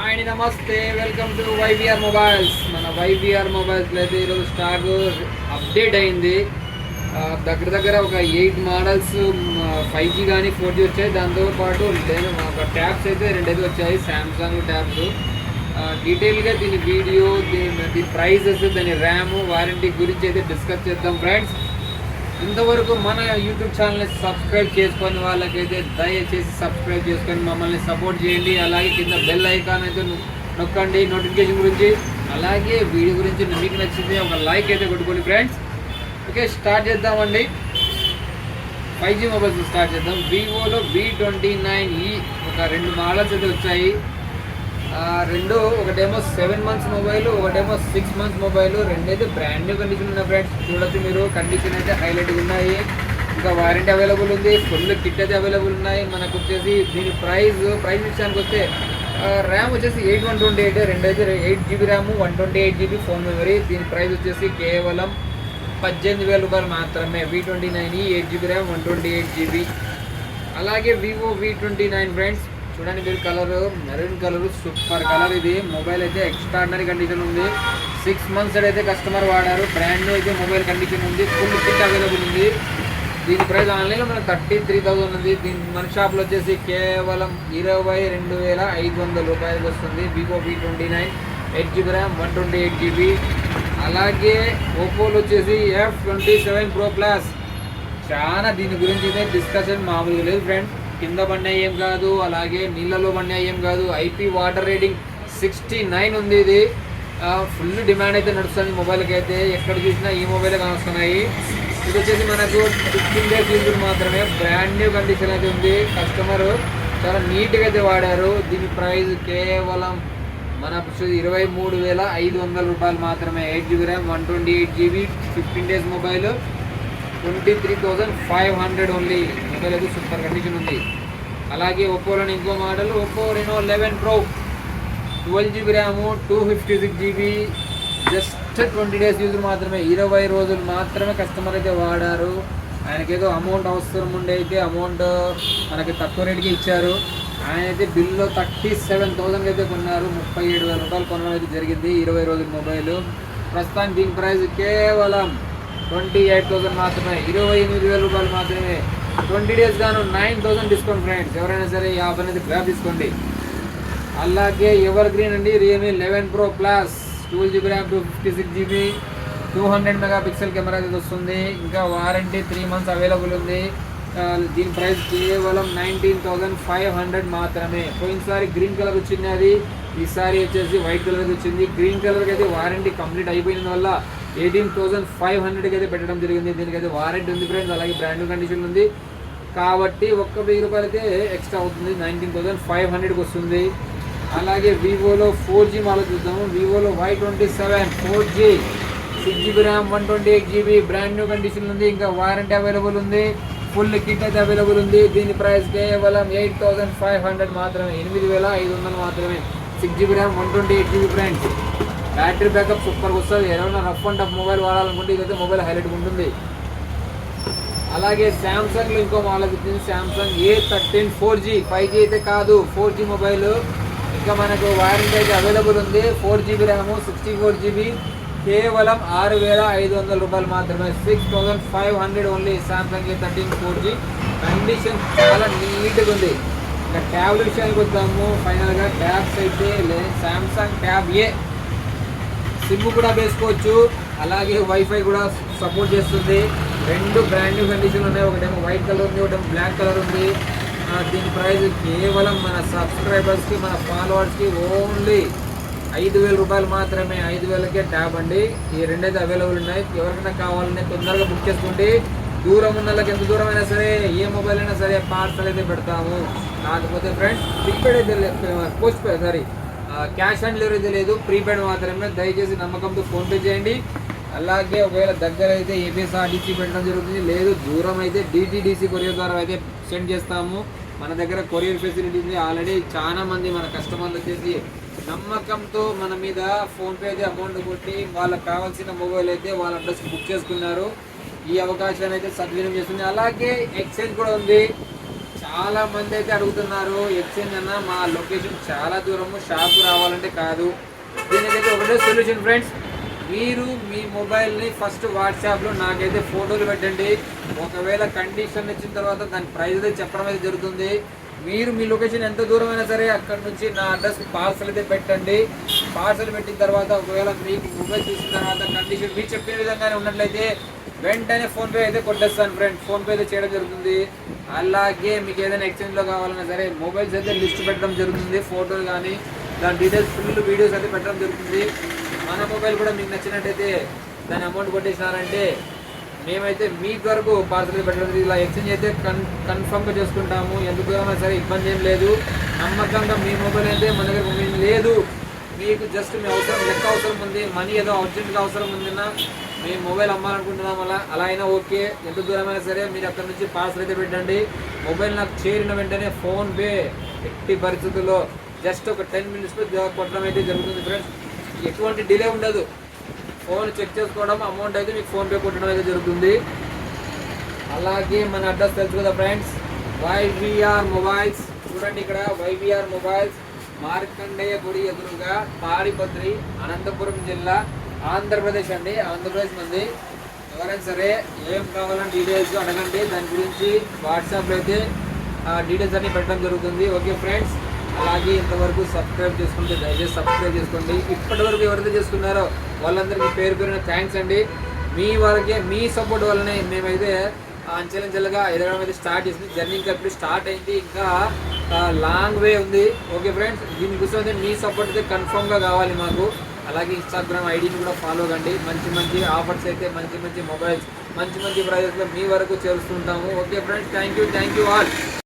And నమస్తే. Welcome to YBR mobiles మన YBR మొబైల్స్లో అయితే ఈరోజు స్టాక్ అప్డేట్ అయింది. దగ్గర దగ్గర ఒక ఎయిట్ మోడల్స్ ఫైవ్ జీ కానీ ఫోర్ జీ వచ్చాయి. దాంతో పాటు ఒక ట్యాబ్స్ అయితే రెండైతే వచ్చాయి. శాంసంగ్ ట్యాబ్స్ డీటెయిల్గా దీని వీడియో దీని దీని ప్రైజెస్ దాని ర్యామ్ వారంటీ గురించి అయితే డిస్కస్ చేద్దాం ఫ్రెండ్స్ ఇంతవరకు మన యూట్యూబ్ ఛానల్ని సబ్స్క్రైబ్ చేసుకుని వాళ్ళకైతే దయచేసి సబ్స్క్రైబ్ చేసుకొని మమ్మల్ని సపోర్ట్ చేయండి. అలాగే కింద బెల్ ఐకాన్ అయితే నొక్కండి. నోటిఫికేషన్ గురించి. అలాగే వీడియో గురించి మీకు నచ్చింది ఒక లైక్ అయితే కొట్టుకోండి ఫ్రెండ్స్ ఓకే స్టార్ట్ చేద్దామండి. ఫైవ్ జీ మొబైల్స్ స్టార్ట్ చేద్దాం. వివోలో వి ట్వంటీ నైన్ ఈ ఒక రెండు మోడల్స్ అయితే వచ్చాయి. రెండు ఒకటేమో సెవెన్ మంత్స్ మొబైల్ ఒకటేమో సిక్స్ మంత్స్ మొబైల్ రెండైతే బ్రాండ్ న్యూ కండిషన్ ఉన్నాయి ఫ్రెండ్స్ చూడొచ్చు మీరు కండిషన్ అయితే హైలైట్గా ఉన్నాయి. ఇంకా వారంటీ అవైలబుల్ ఉంది. ఫుల్ కిట్ అయితే అవైలబుల్ ఉన్నాయి. మనకు వచ్చేసి దీని ప్రైస్ ప్రైస్ విషయానికి వస్తే ర్యామ్ వచ్చేసి eight one twenty eight రెండైతే eight GB RAM one twenty eight GB phone memory దీని ప్రైస్ వచ్చేసి కేవలం పద్దెనిమిది వేల రూపాయలు మాత్రమే. V twenty nine eight GB RAM one twenty eight GB అలాగే Vivo V twenty nine friends చూడండి మీరు colour maroon colour super colour ఇది. మొబైల్ అయితే ఎక్స్ట్రాడినరీ కండిషన్ ఉంది. సిక్స్ మంత్స్ అయితే కస్టమర్ వాడారు. బ్రాండ్ న్యూ అయితే మొబైల్ కండిషన్ ఉంది. ఫుల్ కిట్ అవైలబుల్ ఉంది. దీని ప్రైస్ ఆన్లైన్లో మనకు థర్టీ త్రీ థౌసండ్ ఉంది. దీని మన షాప్లో వచ్చేసి కేవలం ఇరవై రెండు వేల ఐదు వందల రూపాయలకు వస్తుంది. Vivo V twenty nine eight GB RAM one twenty eight GB అలాగే ఓపోలో వచ్చేసి F twenty seven pro plus చాలా దీని గురించి అయితే డిస్కషన్ మామూలుగా లేదు ఫ్రెండ్ కింద పడినా ఏం కాదు అలాగే నీళ్ళలో పడినా ఏం కాదు. IP water rating sixty nine ఉంది ఇది. ఫుల్ డిమాండ్ అయితే నడుస్తుంది మొబైల్కి అయితే ఎక్కడ చూసినా ఈ మొబైలే కానొస్తున్నాయి. ఇది వచ్చేసి మనకు ఫిఫ్టీన్ డేస్ యూజ్ మాత్రమే. బ్రాండ్ న్యూ కండిషన్ అయితే ఉంది. కస్టమర్ చాలా నీట్గా అయితే వాడారు. దీని ప్రైస్ కేవలం మన ఇరవై మూడు వేల ఐదు వందల రూపాయలు మాత్రమే. Eight GB RAM one twenty eight GB fifteen days mobile twenty three thousand five hundred only. Mobile super condition ఉంది. అలాగే ఒప్పోలోని ఇంకో model Oppo Reno eleven pro. Twelve GB RAM two fifty six GB just twenty days use మాత్రమే. ఇరవై రోజులు మాత్రమే customer అయితే వాడారు. ఆయనకేదో అమౌంట్ అవసరం ఉండే అయితే అమౌంట్ మనకి తక్కువ రేటుకి ఇచ్చారు. ఆయన అయితే బిల్లో థర్టీ సెవెన్ థౌసండ్కి అయితే కొన్నారు. ముప్పై ఏడు వేల రూపాయలు కొనడం అయితే జరిగింది ఇరవై రోజుల మొబైల్. ప్రస్తుతానికి దీని ప్రైస్ కేవలం ట్వంటీ ఎయిట్ థౌసండ్ మాత్రమే. ఇరవై ఎనిమిది వేల రూపాయలు మాత్రమే. ట్వంటీ డేస్ గాను నైన్ థౌసండ్ డిస్కౌంట్ ఫ్రెండ్స్. ఎవరైనా సరే ఈ ఆఫర్ అనేది గ్రాప్ తీసుకోండి. అలాగే ఎవర్ గ్రీన్ అండి Realme eleven pro plus two GB RAM two fifty six GB two hundred megapixel camera అయితే వస్తుంది. ఇంకా వారంటీ త్రీ మంత్స్ అవైలబుల్ ఉంది. దీని ప్రైస్ కేవలం నైన్టీన్ థౌసండ్ ఫైవ్ హండ్రెడ్ మాత్రమే. పోయినసారి గ్రీన్ కలర్ వచ్చింది అది. ఈసారి వచ్చేసి వైట్ కలర్ వచ్చింది. గ్రీన్ కలర్కి అయితే వారంటీ కంప్లీట్ అయిపోయిన వల్ల ఎయిటీన్ థౌజండ్ ఫైవ్ హండ్రెడ్కి అయితే పెట్టడం జరిగింది. దీనికి అయితే వారంటీ ఉంది ఫ్రెండ్స్ అలాగే బ్రాండ్ కండిషన్ ఉంది. కాబట్టి ఒక్క వెయ్యి రూపాయలకే ఎక్స్ట్రా అవుతుంది. నైన్టీన్ థౌజండ్ ఫైవ్ హండ్రెడ్కి వస్తుంది. అలాగే వివోలో ఫోర్ జీ మాలో చూద్దాము. వివోలో Y twenty seven four G six GB RAM one twenty eight GB brand new condition ఉంది. ఇంకా వారంటీ అవైలబుల్ ఉంది. ఫుల్ కిట్ అయితే అవైలబుల్ ఉంది. దీని ప్రైస్ కేవలం ఎయిట్ థౌసండ్ ఫైవ్ హండ్రెడ్ మాత్రమే ఎనిమిది వేల ఐదు వందలు మాత్రమే. Six GB RAM one twenty eight GB friends battery backup సూపర్గా వస్తుంది. ఎవరైనా రఫ్ అండ్ టఫ్ మొబైల్ వాడాలనుకుంటే ఇదైతే మొబైల్ హైలైట్ ఉంటుంది. అలాగే శాంసంగ్ ఇంకో మోడల్ వచ్చింది. Samsung A thirteen four G five G అయితే కాదు. ఫోర్ జీ మొబైల్ ఇంకా మనకు వారంటీ అయితే అవైలబుల్ ఉంది. Four GB RAM sixty four GB కేవలం ఆరు వేల ఐదు వందల రూపాయలు మాత్రమే. Six thousand five hundred only Samsung A thirteen four G condition చాలా నీట్గా ఉంది. ఇంకా ట్యాబ్ల విషయానికి వద్దాము. ఫైనల్గా ట్యాబ్స్ అయితే లేదు శాంసంగ్ ట్యాబ్ ఏ సిమ్ కూడా వేసుకోవచ్చు. అలాగే వైఫై కూడా సపోర్ట్ చేస్తుంది. రెండు బ్రాండ్ న్యూ కండిషన్లు ఉన్నాయి. ఒకటేమో వైట్ కలర్ ఉంది ఒకటేమో బ్లాక్ కలర్ ఉంది. దీని ప్రైస్ కేవలం మన సబ్స్క్రైబర్స్కి మన ఫాలోవర్స్కి ఓన్లీ ఐదు వేల రూపాయలు మాత్రమే. ఐదు వేలకే ట్యాబ్ అండి. ఈ రెండైతే అవైలబుల్ ఉన్నాయి. ఎవరికైనా కావాలనే తొందరగా బుక్ చేసుకోండి. దూరం ఉన్న వాళ్ళకి ఎంత దూరం అయినా సరే ఏ మొబైల్ అయినా సరే పార్సల్ అయితే పెడతాము. కాకపోతే ఫ్రెండ్స్ ప్రీపెయిడ్ అయితే post sorry cash on delivery లేదు ప్రీపెయిడ్ మాత్రమే. దయచేసి నమ్మకంతో ఫోన్పే చేయండి. అలాగే ఒకవేళ దగ్గర అయితే ఏపీఎస్ఆర్డీసీ పెట్టడం జరుగుతుంది. లేదు దూరం అయితే డిటీడీసీ కొరియర్ ద్వారా అయితే సెండ్ చేస్తాము. మన దగ్గర కొరియర్ ఫెసిలిటీ ఉంది. ఆల్రెడీ చాలా మంది మన కస్టమర్లు వచ్చేసి నమ్మకంతో మన మీద ఫోన్పే అయితే అమౌంట్ కొట్టి వాళ్ళకి కావాల్సిన మొబైల్ అయితే వాళ్ళ అడ్రస్ బుక్ చేసుకున్నారు. ఈ అవకాశాన్ని అయితే సద్వినియోగం చేస్తుంది. అలాగే ఎక్స్చేంజ్ కూడా ఉంది. చాలా మంది అయితే అడుగుతున్నారు ఎక్స్చేంజ్ అన్న మా లొకేషన్ చాలా దూరము షాప్ రావాలంటే కాదు. దీనికైతే ఒకటే సొల్యూషన్ ఫ్రెండ్స్ మీరు మీ మొబైల్ని ఫస్ట్ వాట్సాప్లో నాకైతే ఫోటోలు పెట్టండి. ఒకవేళ కండిషన్ ఇచ్చిన తర్వాత దాని ప్రైస్ అయితే చెప్పడం అయితే జరుగుతుంది. మీరు మీ లొకేషన్ ఎంత దూరమైనా సరే అక్కడ నుంచి నా అడ్రస్కి పార్సల్ అయితే పెట్టండి. పార్సల్ పెట్టిన తర్వాత ఒకవేళ మీకు మొబైల్ చూసిన తర్వాత కండిషన్ మీరు చెప్పిన విధంగానే ఉన్నట్లయితే వెంటనే ఫోన్పే అయితే కొట్టేస్తాను ఫ్రెండ్ ఫోన్పే అయితే చేయడం జరుగుతుంది. అలాగే మీకు ఏదైనా ఎక్స్చేంజ్లో కావాలన్నా సరే మొబైల్స్ అయితే లిస్ట్ పెట్టడం జరుగుతుంది ఫోటోలు కానీ దాని డీటెయిల్స్ ఫుల్ వీడియోస్ అయితే పెట్టడం జరుగుతుంది. మన మొబైల్ కూడా మీకు నచ్చినట్టయితే దాని అమౌంట్ కొట్టేసినారంటే మేమైతే మీ వరకు పార్సల్ పెట్టడం ఇలా ఎక్స్చేంజ్ అయితే కన్ కన్ఫర్మ్గా చేసుకుంటాము. ఎందుకు అయినా సరే ఇబ్బంది ఏం లేదు. నమ్మకంగా మీ మొబైల్ అయితే మన దగ్గర లేదు. మీకు జస్ట్ మీ అవసరం లెక్క అవసరం ఉంది మనీ ఏదో అర్జెంట్గా అవసరం ఉందన్నా మీ మొబైల్ అమ్మాలనుకుంటున్నాం అలా అలా అయినా ఓకే. ఎంత దూరమైనా సరే మీరు అక్కడ నుంచి పార్సల్ అయితే పెట్టండి. మొబైల్ నాకు చేరిన వెంటనే ఫోన్పే ఎట్టి పరిస్థితుల్లో జస్ట్ ఒక టెన్ మినిట్స్లో కొట్టడం అయితే జరుగుతుంది ఫ్రెండ్స్ ఎటువంటి డిలే ఉండదు. ఫోన్ చెక్ చేసుకోవడం అమౌంట్ అయితే మీకు ఫోన్పే కొట్టడం అయితే జరుగుతుంది. అలాగే మన అడ్రస్ తెలుసు కదా ఫ్రెండ్స్ వైవిఆర్ మొబైల్స్ చూడండి ఇక్కడ వైవిఆర్ మొబైల్స్ మార్కండేయ గుడి ఎదురుగా తాడిపత్రి అనంతపురం జిల్లా ఆంధ్రప్రదేశ్ అండి. ఆంధ్రప్రదేశ్ మంది. ఎవరైనా సరే ఏం కావాలని డీటెయిల్స్ అడగండి. దాని గురించి వాట్సాప్లో అయితే ఆ డీటెయిల్స్ అన్ని పెట్టడం జరుగుతుంది. ఓకే ఫ్రెండ్స్ అలాగే ఇంతవరకు సబ్స్క్రైబ్ చేసుకుంటే దయచేసి సబ్స్క్రైబ్ చేసుకోండి. ఇప్పటివరకు ఎవరైతే చేసుకున్నారో వాళ్ళందరికీ పేరు పేరున థ్యాంక్స్ అండి. మీ వరకే మీ సపోర్ట్ వల్లనే మేమైతే అంచెలంచెలుగా ఎదగడం అయితే స్టార్ట్ చేసింది. జర్నీ ఇంకా స్టార్ట్ అయింది. ఇంకా లాంగ్ వే ఉంది. ఓకే ఫ్రెండ్స్ దీనికోసం అయితే మీ సపోర్ట్ అయితే కన్ఫర్మ్గా కావాలి మాకు. అలాగే ఇన్స్టాగ్రామ్ ఐడిని కూడా ఫాలో కండి. మంచి మంచి ఆఫర్స్ అయితే మంచి మంచి మొబైల్స్ మంచి మంచి ప్రైజెస్లో మీ వరకు చేరుస్తుంటాము. Okay friends thank you thank you all